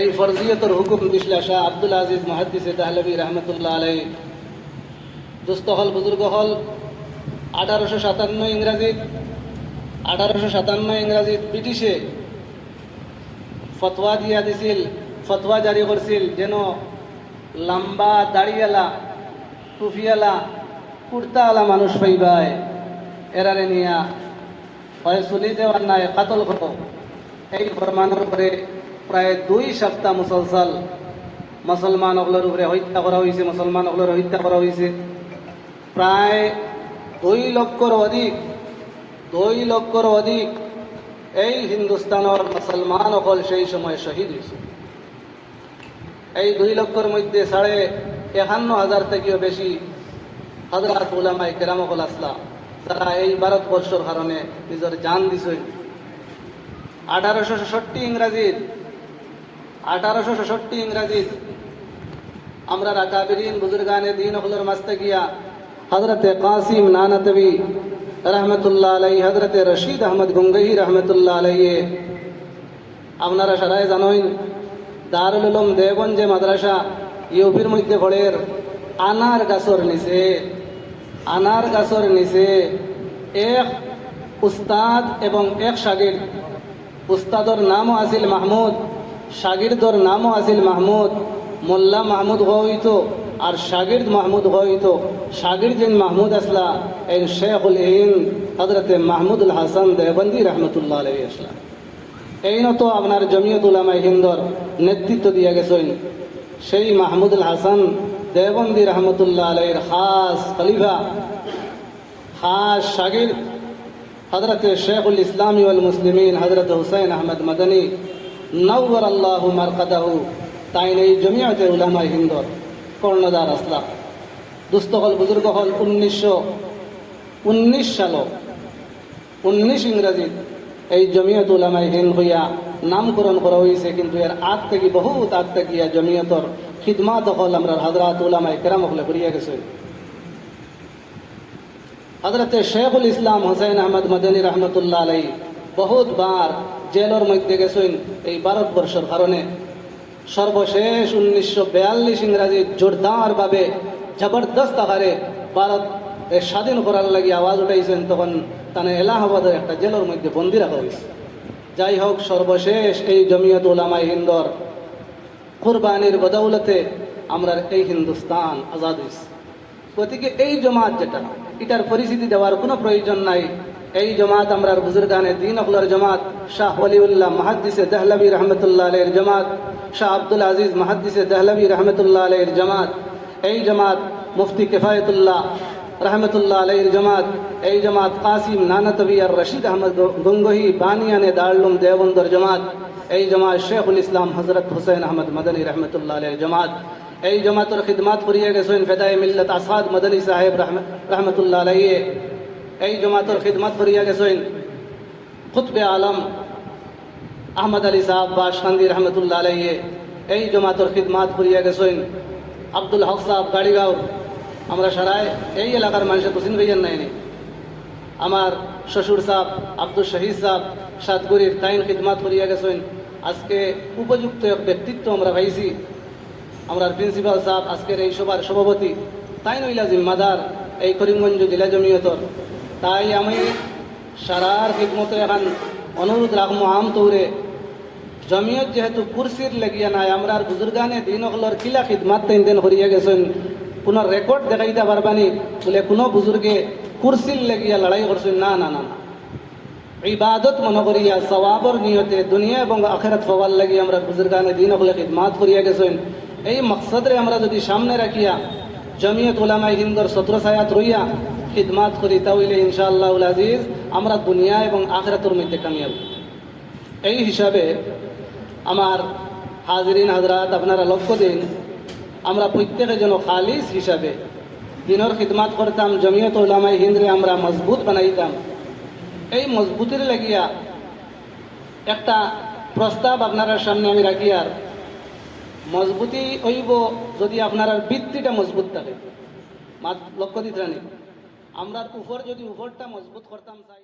এই ফরজিয়তর হুকুম বিশ্লেষা আব্দুল আজিজ মহাদ্দিসে তাহলবী রহমতুল্লাহ আলাই দুস্থ হল, বুজুর্গ হল, আঠারোশো সাতান্ন ইংরাজিত আঠারোশো সাতান্ন ইংরাজিত ব্রিটিশে ফতোয়া দিয়া দিছিল, ফতোয়া জারি করছিল যেন লম্বা দাড়িয়ালা টুফিয়ালা কুর্তাওয়ালা মানুষ পাইবায় এরারে নিয়া হয় চুলি দেওয়ার নাই, কাতল করো। এই ফরমানের উপরে প্রায় দুই সপ্তাহ মুসলসাল মুসলমান অগলোর উপরে হত্যা করা হয়েছে মুসলমান অগলোর হত্যা করা হয়েছে প্রায় দুই লক্ষর অধিক, দুই লক্ষর অধিক এই হিন্দুস্তানের মুসলমান অকল সেই সময় শহীদ হয়েছে এই দুই লক্ষর মধ্যে সাড়ে একান্ন হাজার থেকেও বেশি হজরত উলামাই কেরামকল আসলা তারা এই ভারতবর্ষর কারণে নিজের জান দিছে। আঠারোশো ষষ্টি ইংরাজিত আঠারোশো ষষ্টি ইংরাজিত আমরা রাকাবিরিন বুজুর্গানে দিন হলর মাস্তে গিয়া হজরতে কাসিম নানতবি রহমতুল্লাহ আলাই হজরতে রশিদ আহমদ গঙ্গহি রহমতুল্লাহ আলাইয়ে আপনারা সারাই জানেন, দারুল উলুম যে মাদ্রাসা ইউপির মধ্যে ঘরের আনার গাছর নিচে, আনার গাছর নিচে এক উস্তাদ এবং এক শাগির উস্তাদর নামও আছিল মাহমুদ, শাগিরদর নামও আছিল মাহমুদ, মোল্লা মাহমুদ হইত আর শাগির্দ মাহমুদ হইত। শাগির যেন মাহমুদ আসলা এই শেখুল হিন্দ হজরতে মাহমুদুল হাসান দেবন্দি রহমতুল্লাহ আলহী আসলা। এই তো আপনার জমিয়ত হিন্দর নেতৃত্ব দিয়ে গেছেন সেই মাহমুদুল হাসান দেবন্দি রহমতুল্লাহ আলহীর খাস খলিফা, খাস শাগির শেখুল ইসলামী ওয়াল মুসলিমিন হজরত হুসাইন আহমদ মদনী নৌর আল্লাহ মারকাদাহু, তাইন এই জমিয়তে উলামাই হিন্দর কর্ণদার আসলা। দুস্থ হল, বুজুর্গ হল, উনিশশো, উনিশ সাল, উনিশ ইংরাজিত এই জমিয়ত উলামাই হিন্দ হইয়া নামকরণ করা হয়েছে কিন্তু এর আগ থেকে বহুত আগ থেকে জমিয়তর খিদমাত হল আমরা হজরত উলামাই কেরাম হলে করিয়া গেছে। হজরত শেখুল ইসলাম হোসেন আহমদ মদনী রহমতুল্লাহ আলাই বহুত বার জেলের মধ্যে গেছেন এই ভারতবর্ষের কারণে। সর্বশেষ উনিশশো বিয়াল্লিশ ইংরাজি জোরদার ভাবে জবরদস্ত আকারে ভারত স্বাধীন করার লাগি আওয়াজ উঠাইছেন, তখন তানে এলাহাবাদের একটা জেলের মধ্যে বন্দি রাখা হয়েছে। যাই হোক, সর্বশেষ এই জমিয়ত উলামাই হিন্দর কুরবানির বদৌলতে আমরা এই হিন্দুস্তান আজাদ হয়েছে। গতিকে এই জমাত যেটা এটার পরিস্থিতি দেওয়ার কোনো প্রয়োজন নাই। এই জমাত আমরা বুজুর্গানে দিন অকলার জমাত, শাহ ওলিউল্লাহ মাহাদ্দিসে দেহলবী রহমতুল্লাহ আলের জমাত, শাহ আব্দুল আজিজ মাহাদ্দিসে দেহলবী রহমতুল্লাহ আলের জমাত, এই জমাত মুফতি কেফায়তুল্লাহ রহমতুল্লাহ আলহির জমাত, এই জমাত কাসিম নানতবী আর রশিদ আহমদ গঙ্গহি বানিয়ানে দারুম দেওবন্দর জমাত, এই জমাত শেখুল ইসলাম হজরত হুসেন আহমদ মদনী রহমতুল্লাহ আলহির জমাত এই জমাতর খিদমাত করিয়া গেছেন ফেদায় মিল্লত আসাদ মদনী সাহেব রহমতুল্লাহ আলাইয়ে এই জমাতর খিদমাত করিয়া গেছেন খুতবে আলম আহমদ আলী সাহাব বাসকান্দি রহমতুল্লাহ আলাইয়ে এই জমাতর খিদমাত করিয়া গেছেন আব্দুল হক সাহেব গাড়িগাঁও। আমরা সারায় এই এলাকার মানুষের পছন্দ হইয়ান নাইনি আমার শ্বশুর সাহেব, আব্দুল শহীদ সাহেব, সাতগুড়ির তাইন খিদমাত করিয়া গেছেন। আজকে উপযুক্ত এক ব্যক্তিত্ব আমরা পাইছি। আমরা প্রিন্সিপাল সাহেব আজকের এই সভার সভাপতি, তাই নইলা জিম্মাদার এই করিমগঞ্জ জেলা জমিয়তর। তাই আমি সারার খিদমতে এখন অনুরোধ রাখব আম তৌরে, জমিয়ত যেহেতু কুরসির লাগিয়া নাই আমরা বুজুর্গানে দিন হলর কিলা খিদমাত তিন দিন হরিয়া গেছেন কোনো রেকর্ড দেখাইতে পারবানি বলে কোনো বুজুর্গে কুরসির লাগিয়া লড়াই করছেন না না না ইবাদত মনে করিয়া সবাবর নিয়তে, দুনিয়া এবং আখেরাত হওয়ার লাগি আমরা বুজুর্গানে দিন হলে খিদমাত করিয়া গেছেন। এই মকসদরে আমরা যদি সামনে রাখিয়া জমিয়ত উলামাই হিন্দর সত্র সায়াত রইয়া খিদমাত করি, তাহলে ইনশাআল্লাহ আজিজ আমরা দুনিয়া এবং আখরাতর মধ্যে কামিয়াব। এই হিসাবে আমার হাজরিন হাজরাত আপনারা লক্ষ্য দিন, আমরা প্রত্যেকে যেন খালিস হিসাবে দিনের খিদমাত করতাম, জমিয়ত উলামাই হিন্দরে আমরা মজবুত বানাইতাম। এই মজবুতির লাগিয়া একটা প্রস্তাব আপনার সামনে আমি রাখি আর মজবুতি হইব যদি আপনার বৃত্তিটা মজবুত থাকে। মাত লক্ষ্য দিতে আমরা উপর যদি উপরটা মজবুত করতাম চাই